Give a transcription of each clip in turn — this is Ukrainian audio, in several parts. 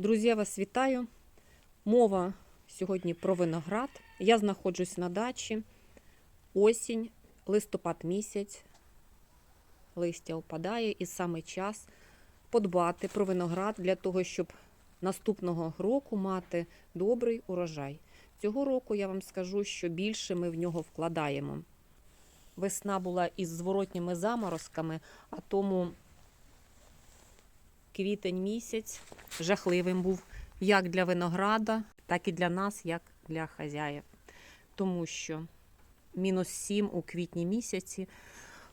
Друзі, я вас вітаю. Мова сьогодні про виноград. Я знаходжусь на дачі. Осінь, листопад місяць. Листя опадає і саме час подбати про виноград для того, щоб наступного року мати добрий урожай. Цього року я вам скажу, що більше ми в нього вкладаємо. Весна була із зворотніми заморозками, а тому квітень місяць жахливим був як для винограда, так і для нас, як для хазяїв. Тому що мінус 7 у квітні місяці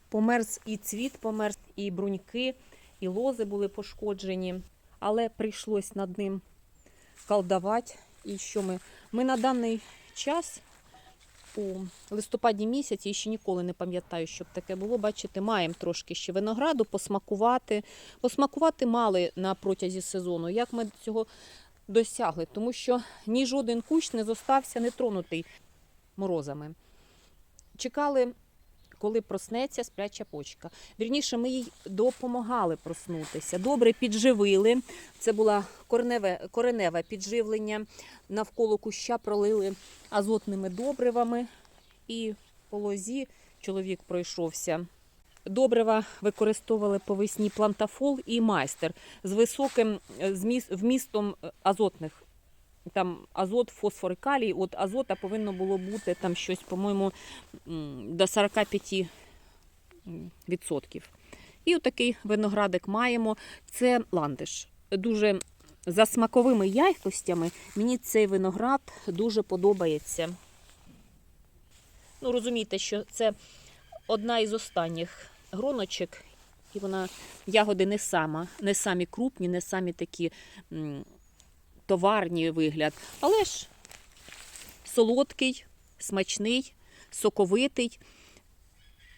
померз і цвіт померз, і бруньки, і лози були пошкоджені, але прийшлось над ним колдувати. І що ми? Ми на даний час у листопаді місяці, і ще ніколи не пам'ятаю, щоб таке було. Бачите, маємо трошки ще винограду, посмакувати. Посмакувати мали на протязі сезону. Як ми цього досягли? Тому що ні жоден кущ не зостався нетронутий морозами. Чекали, коли проснеться спляча почка. Вірніше, ми їй допомагали проснутися. Добре підживили. Це було кореневе, кореневе підживлення. Навколо куща пролили азотними добривами. І по лозі чоловік пройшовся. Добрива використовували по весні плантафол і майстер з високим вмістом азотних. Там азот, фосфор і калій. От азота повинно було бути там щось, по-моєму, до 45 м, відсотків. І отакий виноградик маємо. Це ландиш. Дуже за смаковими якостями мені цей виноград дуже подобається. Ну, розумієте, що це одна із останніх гроночок, і вона ягоди не сама, не самі крупні, не самі такі м, товарні вигляд, але ж солодкий, смачний, соковитий.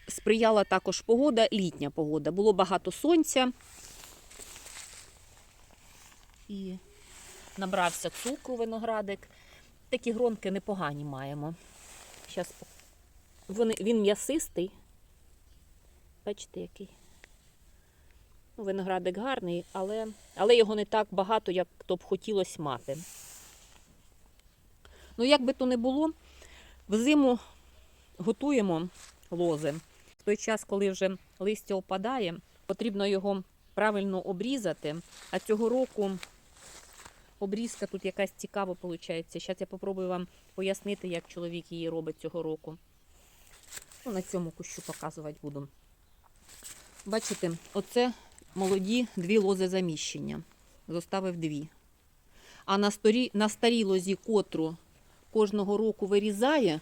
Сприяла також погода, літня погода. Було багато сонця. І набрався цукру виноградик. Такі гронки непогані маємо. Вони, він м'ясистий. Бачите, який. Виноградик гарний, але, але його не так багато, як то б хотілося мати. Ну, як би то не було, взиму готуємо лози. В той час, коли вже листя опадає, потрібно його правильно обрізати. А цього року обрізка тут якась цікава виходить. Зараз я попробую вам пояснити, як чоловік її робить цього року. Ну, на цьому кущу показувати буду. Бачите, оце молоді дві лози заміщення. Зоставив дві. А на, сторі, на старій лозі, котру кожного року вирізає,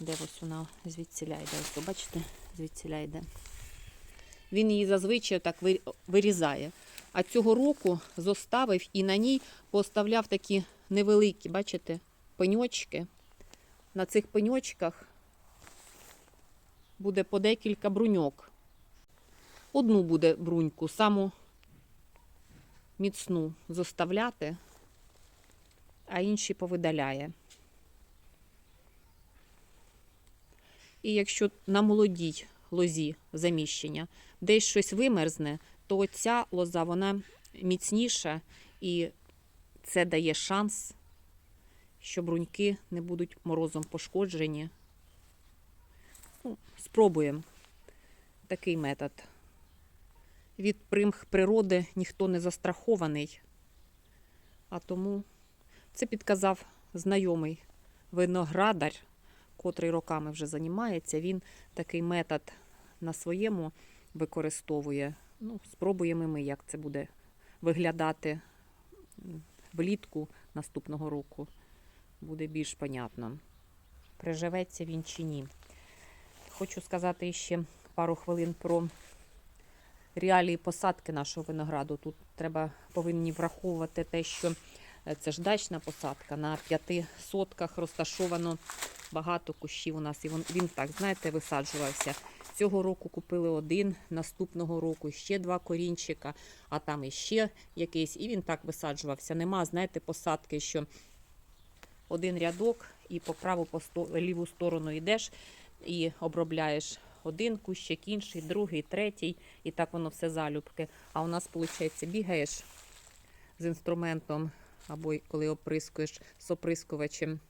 де ось вона звідсіля йде, ось, бачите, звідсіля йде. Він її зазвичай так вирізає. А цього року зоставив і на ній поставляв такі невеликі, бачите, пеньочки. На цих пеньочках буде по декілька бруньок. Одну буде бруньку, саму міцну зоставляти, а інші повидаляє. І якщо на молодій лозі заміщення десь щось вимерзне, то ця лоза вона міцніша і це дає шанс, що бруньки не будуть морозом пошкоджені. Ну, спробуємо такий метод. Від примх природи ніхто не застрахований. А тому це підказав знайомий виноградар, котрий роками вже займається. Він такий метод на своєму використовує. Ну, спробуємо ми, як це буде виглядати влітку наступного року. Буде більш понятно. Приживеться він чи ні. Хочу сказати ще пару хвилин про реалії посадки нашого винограду. Тут треба повинні враховувати те, що е, це ж дачна посадка. На п'яти сотках розташовано багато кущів у нас. І він, він так, знаєте, висаджувався. Цього року купили один, наступного року ще два корінчика, а там іще якийсь. І він так висаджувався. Нема, знаєте, посадки, що один рядок і по праву по ліву сторону йдеш і обробляєш один кущик, інший, другий, третій, і так воно все залюбки. А у нас, виходить, бігаєш з інструментом, або коли оприскуєш з оприскувачем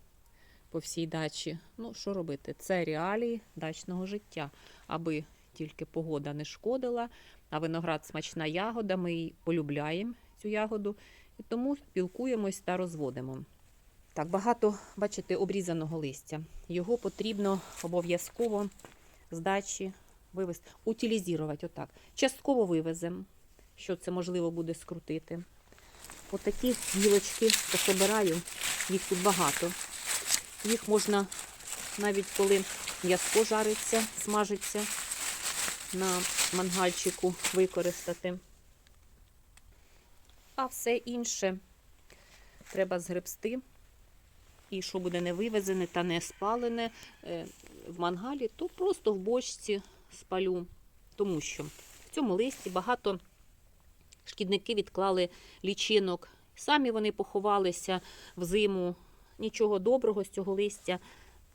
по всій дачі. Ну, що робити? Це реалії дачного життя, аби тільки погода не шкодила, а виноград смачна ягода, ми її полюбляємо цю ягоду, і тому спілкуємось та розводимо. Так, багато, бачите, обрізаного листя. Його потрібно обов'язково з дачі вивезти, утилізувати отак. Частково вивеземо, що це можливо буде скрутити. Отакі гілочки пособираю, їх тут багато. Їх можна навіть коли м'яско жариться, смажиться на мангальчику використати. А все інше треба згребсти. І що буде не вивезене та не спалене е, в мангалі, то просто в бочці спалю. Тому що в цьому листі багато шкідники відклали лічинок. Самі вони поховалися в зиму. Нічого доброго з цього листя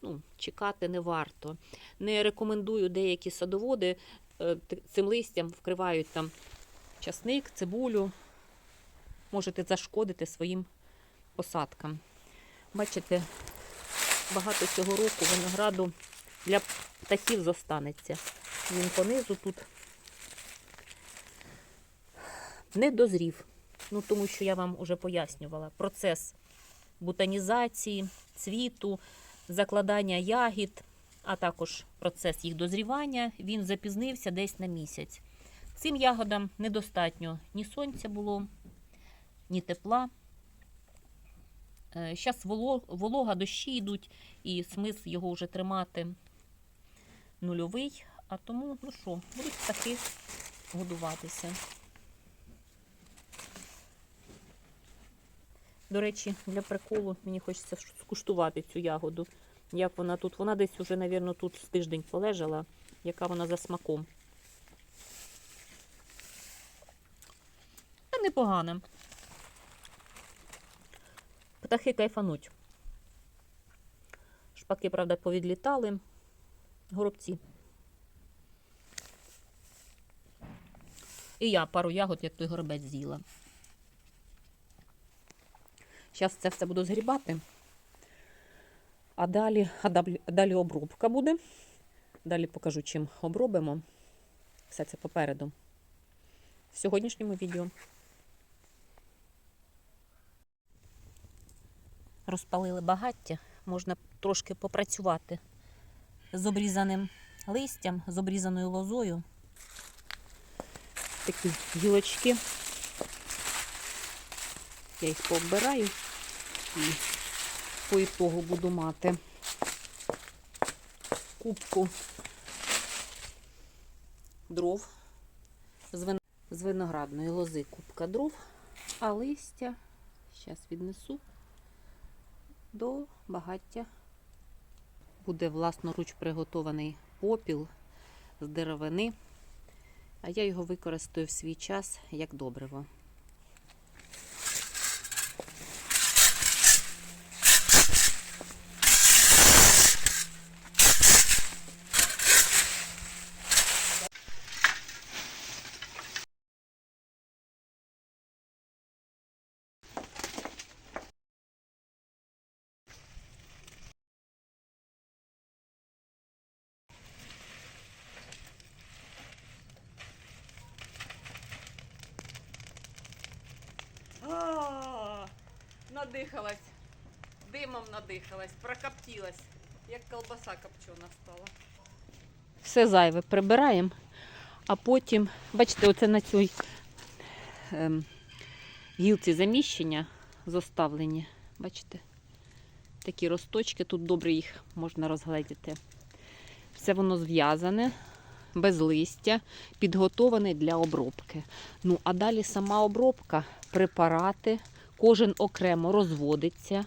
ну, чекати не варто. Не рекомендую деякі садоводи е, цим листям вкривають там часник, цибулю. Можете зашкодити своїм посадкам. Бачите, багато цього року винограду для птахів зостанеться. Він понизу тут не дозрів. Ну, тому що я вам вже пояснювала процес бутанізації, цвіту, закладання ягід, а також процес їх дозрівання, він запізнився десь на місяць. Цим ягодам недостатньо ні сонця було, ні тепла. Зараз волога, дощі йдуть, і смисл його вже тримати нульовий. А тому, ну що, будуть птахи годуватися. До речі, для приколу мені хочеться скуштувати цю ягоду. Як вона тут? Вона десь уже, мабуть, тут тиждень полежала, яка вона за смаком. Та непогана. Птахи кайфануть. Шпаки, правда, повідлітали. Горобці. І я пару ягод, як той горобець, з'їла. Зараз це все буду згрібати. А далі, а далі, обробка буде. Далі покажу, чим обробимо. Все це попереду. В сьогоднішньому відео. Розпалили багаття, можна трошки попрацювати з обрізаним листям, з обрізаною лозою. Такі гілочки. Я їх пооббираю і по ітогу буду мати кубку дров з виноградної лози кубка дров, а листя зараз віднесу до багаття. Буде власноруч приготований попіл з деревини, а я його використаю в свій час як добриво. А, надихалась. Димом надихалась, прокоптілась, як колбаса копчена стала. Все зайве прибираємо, а потім, бачите, оце на цій ем, гілці заміщення зоставлені. Бачите? Такі росточки, тут добре їх можна розгледіти. Все воно зв'язане, без листя, підготовлений для обробки. Ну, а далі сама обробка, препарати, кожен окремо розводиться,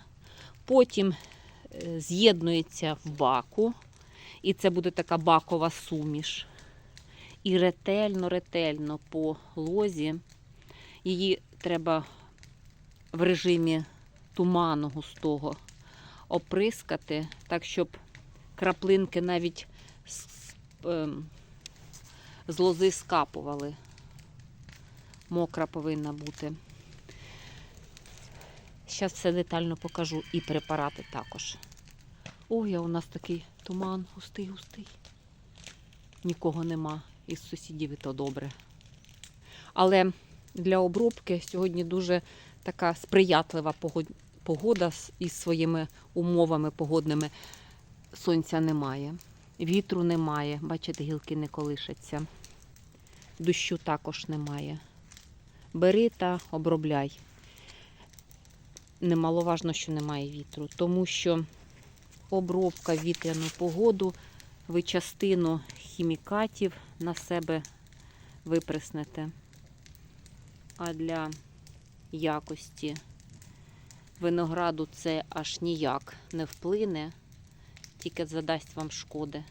потім е, з'єднується в баку, і це буде така бакова суміш. І ретельно, ретельно по лозі. Її треба в режимі туману густого оприскати, так, щоб краплинки навіть з, з лози скапували. Мокра повинна бути. Зараз все детально покажу і препарати також. Ой, а у нас такий туман густий, густий. Нікого нема із сусідів, і то добре. Але для обробки сьогодні дуже така сприятлива погода із своїми умовами погодними. Сонця немає, вітру немає. Бачите, гілки не колишаться. Дощу також немає. Бери та обробляй. Немаловажно, що немає вітру, тому що обробка вітряну погоду, ви частину хімікатів на себе випреснете. А для якості винограду це аж ніяк не вплине, тільки задасть вам шкоди.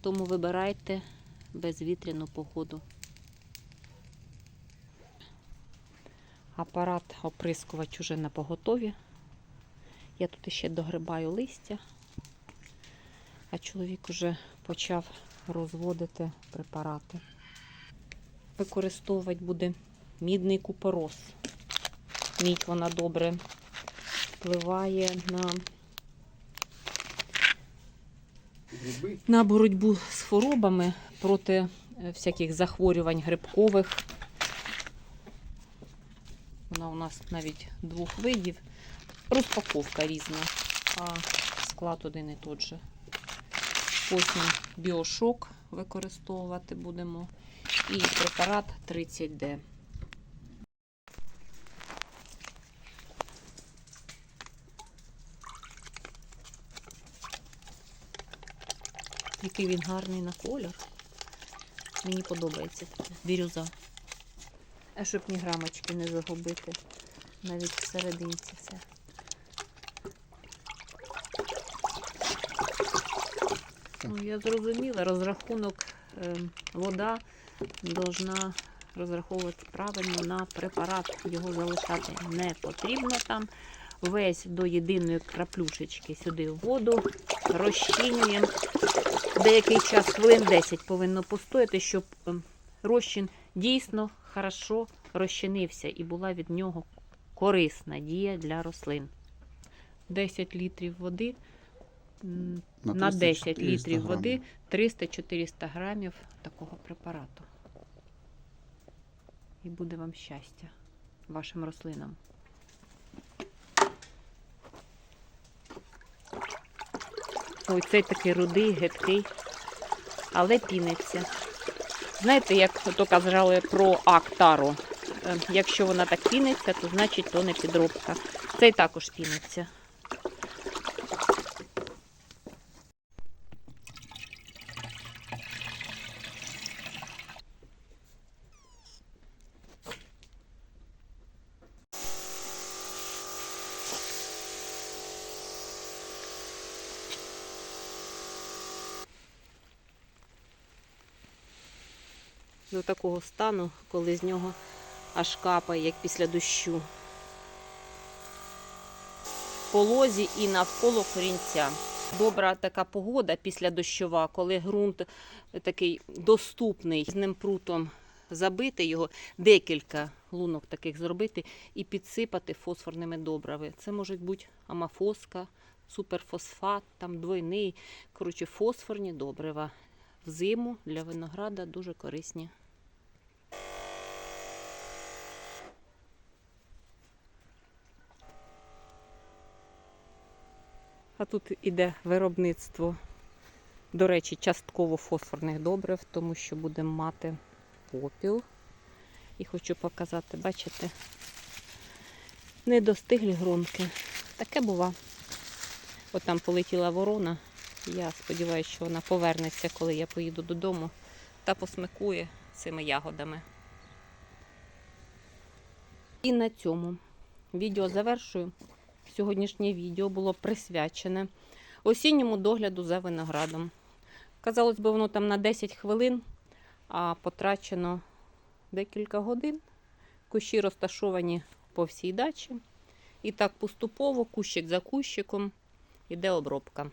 Тому вибирайте безвітряну погоду. Апарат оприскувач уже на поготові. Я тут ще догрибаю листя, а чоловік уже почав розводити препарати. Використовувати буде мідний купорос. Мідь вона добре впливає на, на боротьбу з хворобами проти е, всяких захворювань грибкових. Вона у нас навіть двох видів. Розпаковка різна, а склад один і тот же. Потім біошок використовувати будемо. І препарат 30D. Який він гарний на колір. Мені подобається таке. Бірюза. А щоб ні грамочки не загубити. Навіть всерединці все. Ну, я зрозуміла, розрахунок е, вода должна розраховувати правильно на препарат. Його залишати не потрібно там. Весь до єдиної краплюшечки сюди в воду, розчинюємо. Деякий час, хвилин 10 повинно постояти, щоб ем, розчин дійсно хорошо розчинився і була від нього корисна дія для рослин. 10 літрів води м, на 10 300-400 літрів води 300-400 грамів такого препарату. І буде вам щастя вашим рослинам. Ой, цей такий рудий, гидкий, але піниться. Знаєте, як то казали про актару. Е, Якщо вона так піниться, то значить то не підробка. Цей також піниться. До такого стану, коли з нього аж капає, як після дощу. По лозі і навколо корінця. Добра така погода після дощова, коли ґрунт такий доступний, з ним прутом забити його, декілька лунок таких зробити і підсипати фосфорними добрами. Це можуть бути амафоска, суперфосфат, там двойний. Коротше, фосфорні добрива. Взиму для винограда дуже корисні. А тут іде виробництво, до речі, частково фосфорних добрив, тому що будемо мати попіл. І хочу показати, бачите, недостиглі грунки. Таке бува. От там полетіла ворона. Я сподіваюся, що вона повернеться, коли я поїду додому та посмикує цими ягодами. І на цьому відео завершую. Сьогоднішнє відео було присвячене осінньому догляду за виноградом. Казалось би, воно там на 10 хвилин, а потрачено декілька годин. Кущі розташовані по всій дачі. І так поступово, кущик за кущиком, іде обробка.